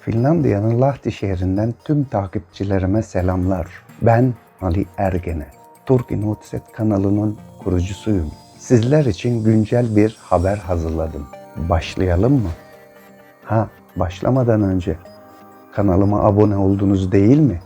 Finlandiya'nın Lahti şehrinden tüm takipçilerime selamlar. Ben Ali Ergene. Turkin Uutset kanalının kurucusuyum. Sizler için güncel bir haber hazırladım. Başlayalım mı? Ha, başlamadan önce kanalıma abone oldunuz değil mi?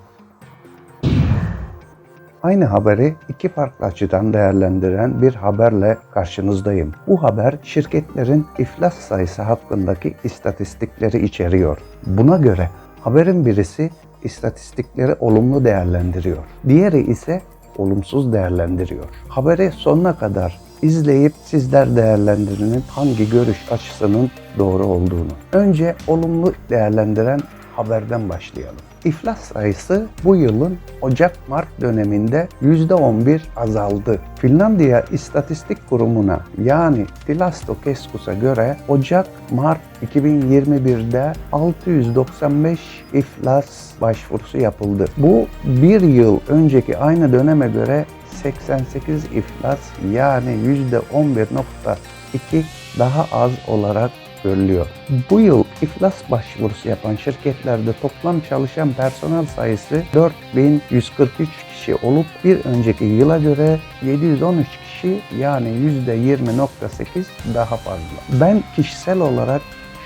Aynı haberi iki farklı açıdan değerlendiren bir haberle karşınızdayım. Bu haber şirketlerin iflas sayısı hakkındaki istatistikleri içeriyor. Buna göre haberin birisi istatistikleri olumlu değerlendiriyor. Diğeri ise olumsuz değerlendiriyor. Haberi sonuna kadar izleyip sizler değerlendirinin hangi görüş açısının doğru olduğunu. Önce olumlu değerlendiren haberden başlayalım. İflas sayısı bu yılın Ocak-Mart döneminde %11 azaldı. Finlandiya İstatistik Kurumu'na yani Tilastokeskus'a göre Ocak-Mart 2021'de 695 iflas başvurusu yapıldı. Bu bir yıl önceki aynı döneme göre 88 iflas yani %11.2 daha az olarak görülüyor. Bu yıl iflas başvurusu yapan şirketlerde toplam çalışan personel sayısı 4143 kişi olup bir önceki yıla göre 713 kişi yani %20.8 daha fazla. Ben kişisel olarak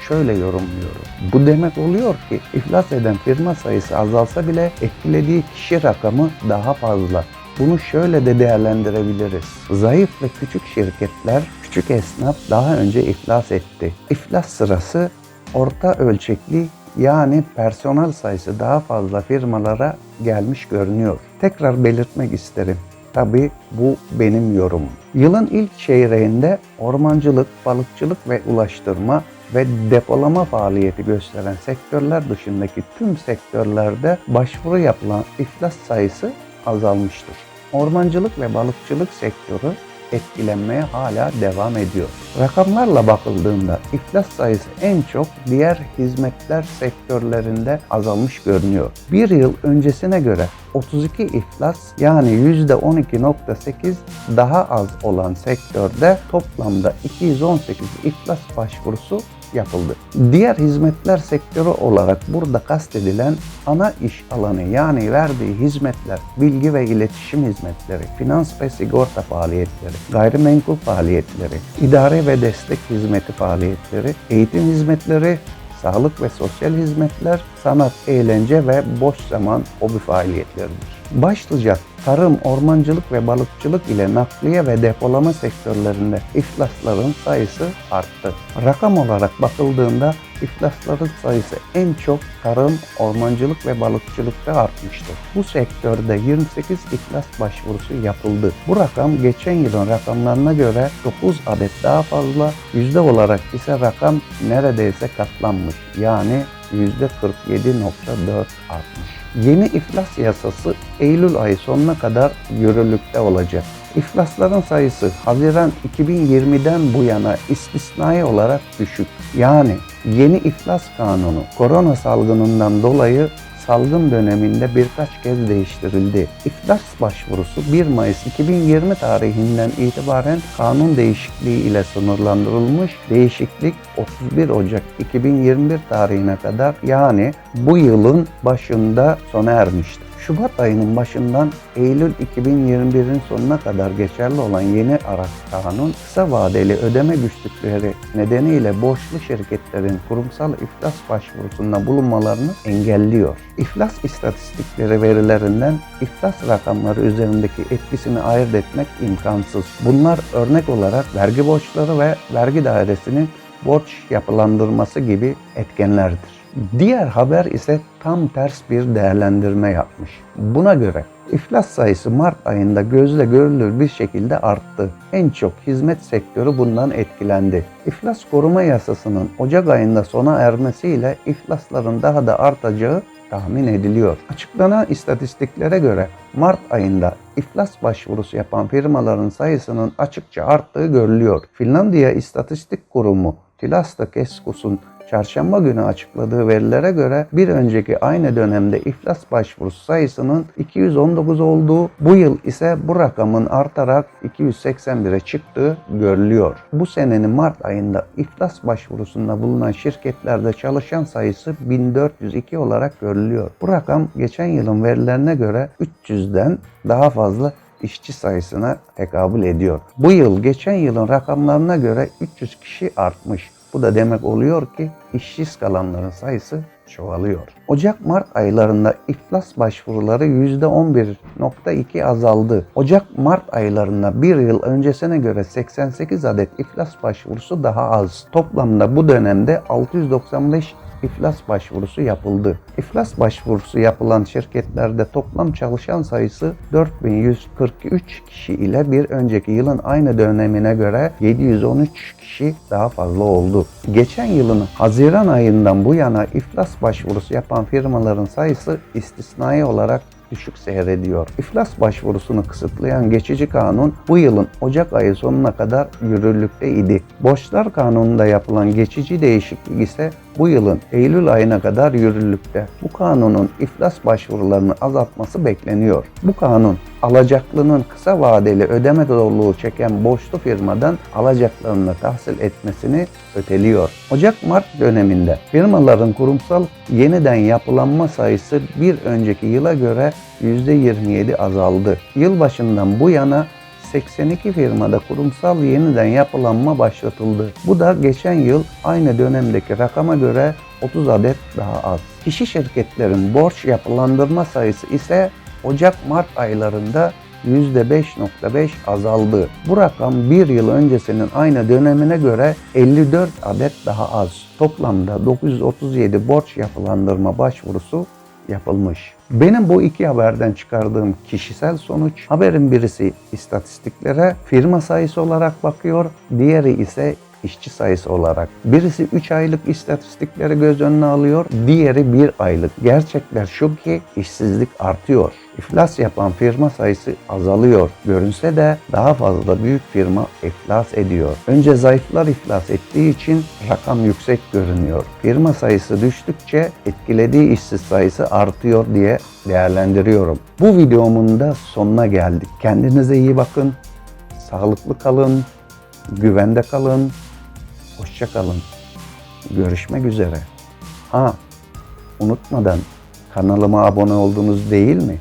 şöyle yorumluyorum. Bu demek oluyor ki iflas eden firma sayısı azalsa bile etkilediği kişi rakamı daha fazla. Bunu şöyle de değerlendirebiliriz. Zayıf ve küçük şirketler, küçük esnaf daha önce iflas etti. İflas sırası orta ölçekli yani personel sayısı daha fazla firmalara gelmiş görünüyor. Tekrar belirtmek isterim. Tabi bu benim yorumum. Yılın ilk çeyreğinde ormancılık, balıkçılık ve ulaştırma ve depolama faaliyeti gösteren sektörler dışındaki tüm sektörlerde başvuru yapılan iflas sayısı azalmıştır. Ormancılık ve balıkçılık sektörü etkilenmeye hala devam ediyor. Rakamlarla bakıldığında iflas sayısı en çok diğer hizmetler sektörlerinde azalmış görünüyor. Bir yıl öncesine göre 32 iflas yani %12.8 daha az olan sektörde toplamda 218 iflas başvurusu yapıldı. Diğer hizmetler sektörü olarak burada kastedilen ana iş alanı yani verdiği hizmetler, bilgi ve iletişim hizmetleri, finans ve sigorta faaliyetleri, gayrimenkul faaliyetleri, idare ve destek hizmeti faaliyetleri, eğitim hizmetleri, sağlık ve sosyal hizmetler, sanat, eğlence ve boş zaman hobi faaliyetleridir. Başlıca tarım, ormancılık ve balıkçılık ile nakliye ve depolama sektörlerinde iflasların sayısı arttı. Rakam olarak bakıldığında iflasların sayısı en çok tarım, ormancılık ve balıkçılıkta artmıştır. Bu sektörde 28 iflas başvurusu yapıldı. Bu rakam geçen yılın rakamlarına göre 9 adet daha fazla, yüzde olarak ise rakam neredeyse katlanmış. Yani %47.4 artmış. Yeni iflas yasası Eylül ayı sonuna kadar yürürlükte olacak. İflasların sayısı Haziran 2020'den bu yana istisnai olarak düşük. Yani yeni iflas kanunu korona salgınından dolayı salgın döneminde birkaç kez değiştirildi. İflas başvurusu 1 Mayıs 2020 tarihinden itibaren kanun değişikliği ile sınırlandırılmış. Değişiklik 31 Ocak 2021 tarihine kadar yani bu yılın başında sona ermiştir. Şubat ayının başından Eylül 2021'in sonuna kadar geçerli olan yeni araç kanun kısa vadeli ödeme güçlükleri nedeniyle borçlu şirketlerin kurumsal iflas başvurusunda bulunmalarını engelliyor. İflas istatistikleri verilerinden iflas rakamları üzerindeki etkisini ayırt etmek imkansız. Bunlar örnek olarak vergi borçları ve vergi dairesinin borç yapılandırması gibi etkenlerdir. Diğer haber ise tam ters bir değerlendirme yapmış. Buna göre iflas sayısı Mart ayında gözle görülür bir şekilde arttı. En çok hizmet sektörü bundan etkilendi. İflas koruma yasasının Ocak ayında sona ermesiyle iflasların daha da artacağı tahmin ediliyor. Açıklanan istatistiklere göre Mart ayında iflas başvurusu yapan firmaların sayısının açıkça arttığı görülüyor. Finlandiya İstatistik Kurumu Tilastokeskus'un çarşamba günü açıkladığı verilere göre bir önceki aynı dönemde iflas başvurusu sayısının 219 olduğu, bu yıl ise bu rakamın artarak 281'e çıktığı görülüyor. Bu senenin Mart ayında iflas başvurusunda bulunan şirketlerde çalışan sayısı 1402 olarak görülüyor. Bu rakam geçen yılın verilerine göre 300'den daha fazla işçi sayısına tekabül ediyor. Bu yıl geçen yılın rakamlarına göre 300 kişi artmış. Bu da demek oluyor ki işsiz kalanların sayısı çoğalıyor. Ocak-Mart aylarında iflas başvuruları %11.2 azaldı. Ocak-Mart aylarında bir yıl öncesine göre 88 adet iflas başvurusu daha az. Toplamda bu dönemde 695 iflas başvurusu yapıldı. İflas başvurusu yapılan şirketlerde toplam çalışan sayısı 4143 kişi ile bir önceki yılın aynı dönemine göre 713 kişi daha fazla oldu. Geçen yılın Haziran ayından bu yana iflas başvurusu yapan firmaların sayısı istisnai olarak düşük seyrediyor. İflas başvurusunu kısıtlayan geçici kanun bu yılın Ocak ayı sonuna kadar yürürlükte idi. Borçlar kanununda yapılan geçici değişiklik ise bu yılın Eylül ayına kadar yürürlükte. Bu kanunun iflas başvurularını azaltması bekleniyor. Bu kanun alacaklının kısa vadeli ödeme zorluğu çeken borçlu firmadan alacaklarını tahsil etmesini öteliyor. Ocak-Mart döneminde firmaların kurumsal yeniden yapılanma sayısı bir önceki yıla göre %27 azaldı. Yılbaşından bu yana 82 firmada kurumsal yeniden yapılanma başlatıldı. Bu da geçen yıl aynı dönemdeki rakama göre 30 adet daha az. Kişi şirketlerin borç yapılandırma sayısı ise Ocak-Mart aylarında %5.5 azaldı. Bu rakam bir yıl öncesinin aynı dönemine göre 54 adet daha az. Toplamda 937 borç yapılandırma başvurusu yapılmış. Benim bu iki haberden çıkardığım kişisel sonuç, haberin birisi istatistiklere firma sayısı olarak bakıyor, diğeri ise işçi sayısı olarak. Birisi 3 aylık istatistikleri göz önüne alıyor, diğeri 1 aylık. Gerçekler şu ki işsizlik artıyor. İflas yapan firma sayısı azalıyor. Görünse de daha fazla büyük firma iflas ediyor. Önce zayıflar iflas ettiği için rakam yüksek görünüyor. Firma sayısı düştükçe etkilediği işsiz sayısı artıyor diye değerlendiriyorum. Bu videomun da sonuna geldik. Kendinize iyi bakın. Sağlıklı kalın. Güvende kalın. Hoşça kalın. Görüşmek üzere. Ha, unutmadan kanalıma abone oldunuz değil mi?